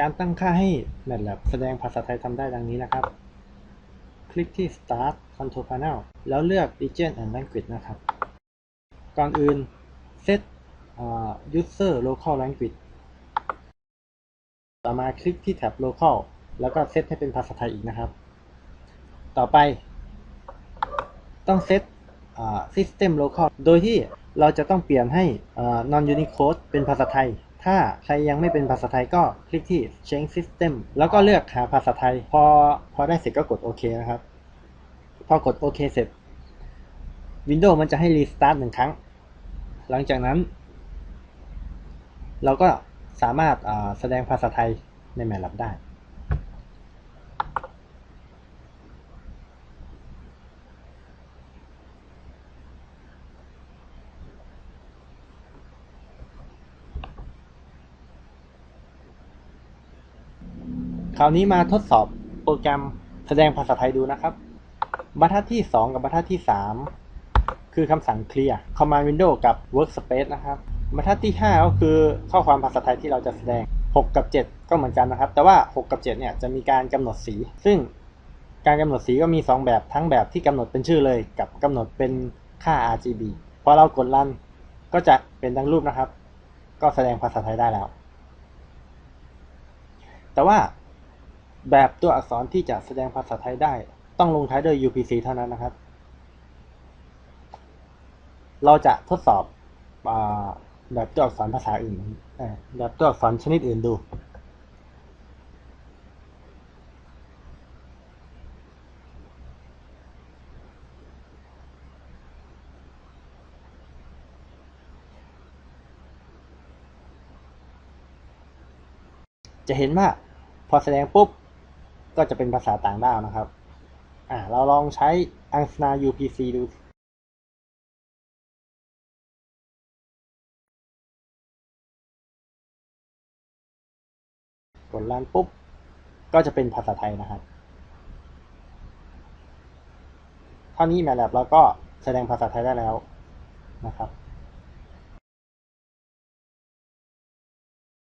การตั้งค่าให้ MATLAB แสดงภาษาไทยทำได้ดังนี้นะครับ คลิกที่ Start Control Panel แล้วเลือก Region and Language นะครับ ก่อนอื่น Set User Local Language ต่อมาคลิกที่แท็บ Local แล้วก็เซตให้เป็นภาษาไทยอีกนะครับ ต่อไป ต้องเซต System Local โดยที่เราจะต้องเปลี่ยนให้อ่า Non Unicode เป็นภาษาไทย ถ้าใครยังไม่เป็นภาษาไทยก็คลิกที่ Change System แล้วก็เลือกหาภาษาไทย พอพอได้เสร็จก็กดโอเคนะครับ พอกดโอเคเสร็จ Windows มันจะให้ Restart หนึ่งครั้ง หลังจากนั้น เราก็สามารถแสดงภาษาไทยใน MATLAB ได้ คราวนี้มาทดสอบโปรแกรมแสดงภาษาไทยดูนะครับ บรรทัดที่ 2 กับบรรทัดที่ 3 คือคำสั่ง clear command window กับ workspace นะครับ บรรทัดที่ 5 ก็คือข้อความภาษาไทยที่เราจะแสดง 6 กับ 7 ก็เหมือนกันนะครับ แต่ว่า 6 กับ 7 เนี่ยจะมีการกำหนดสี ซึ่งการกำหนดสีก็มี 2 แบบทั้งแบบที่กำหนดเป็นชื่อเลย กับกำหนดเป็นค่า RGB พอเรากดรันก็จะเป็นดังรูปนะครับ ก็แสดงภาษาไทยได้แล้ว แต่ว่า แบบตัวอักษรที่จะแสดงภาษาไทยได้ ต้องลงท้ายด้วย UPC เท่านั้นนะครับ เราจะทดสอบอแบบตัวอักษรภาษาอื่นแบบตัวอักษรชนิดอื่นดู จะเห็นว่าพอแสดงปุ๊บ ก็จะเป็นภาษาต่างด้าวนะครับ อ่า เราลองใช้ Angsna UPC ดูกดรันปุ๊บ ก็จะเป็นภาษาไทยนะครับเท่านี้ MATLAB เราก็แสดงภาษาไทยได้แล้วนะครับ